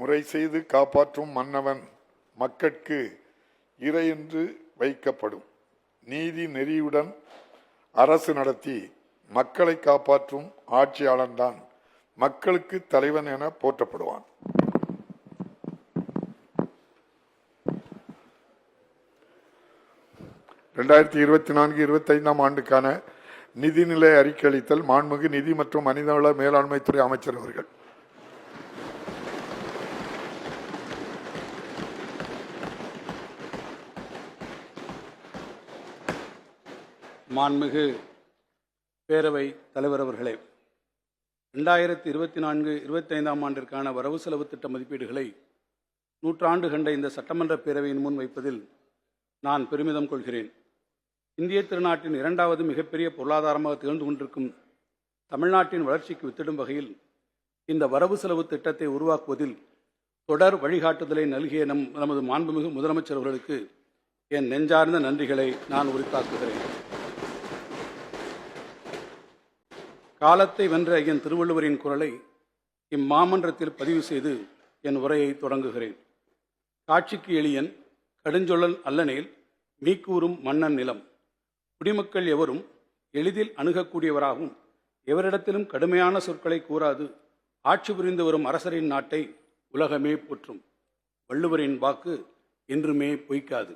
முறை செய்து காப்பாற்றும் மன்னவன் மக்கட்கு இறையென்று வைக்கப்படும். நீதி நெறியுடன் அரசு நடத்தி மக்களை காப்பாற்றும் ஆட்சியாளன்தான் மக்களுக்கு தலைவன் என போற்றப்படுவான். ரெண்டாயிரத்தி இருபத்தி நான்கு இருபத்தி ஐந்தாம் ஆண்டுக்கான நிதிநிலை அறிக்கை அளித்தல் மாண்புமிகு நிதி மற்றும் மனிதவள மேலாண்மைத்துறை அமைச்சர் அவர்கள். மாண்புமிகு பேரவை தலைவர் அவர்களே ரெண்டாயிரத்தி இருபத்தி நான்கு இருபத்தைந்தாம் ஆண்டிற்கான வரவு செலவு திட்ட மதிப்பீடுகளை நூற்றாண்டு கண்ட இந்த சட்டமன்ற பேரவையின் முன் வைப்பதில் நான் பெருமிதம் கொள்கிறேன். இந்திய திருநாட்டின் இரண்டாவது மிகப்பெரிய பொருளாதாரமாக திகழ்ந்து கொண்டிருக்கும் தமிழ்நாட்டின் வளர்ச்சிக்கு வித்திடும் வகையில் இந்த வரவு செலவு திட்டத்தை உருவாக்குவதில் தொடர் வழிகாட்டுதலை நல்கிய நம் நமது மாண்புமிகு முதலமைச்சர் அவர்களுக்கு என் நெஞ்சார்ந்த நன்றிகளை நான் உரித்தாக்குகிறேன். காலத்தை வென்ற என் திருவள்ளுவரின் குரலை இம்மாமன்றத்தில் பதிவு செய்து என் உரையை தொடங்குகிறேன். காட்சிக்கு எளியன் கடுஞ்சொழல் அல்லனேல் மீக்கூறும் மன்னன் நிலம். குடிமக்கள் எவரும் எளிதில் அணுகக்கூடியவராகவும் எவரிடத்திலும் கடுமையான சொற்களை கூறாது ஆட்சி புரிந்து வரும் அரசரின் நாட்டை உலகமே போற்றும். வள்ளுவரின் வாக்கு என்றுமே பொய்க்காது.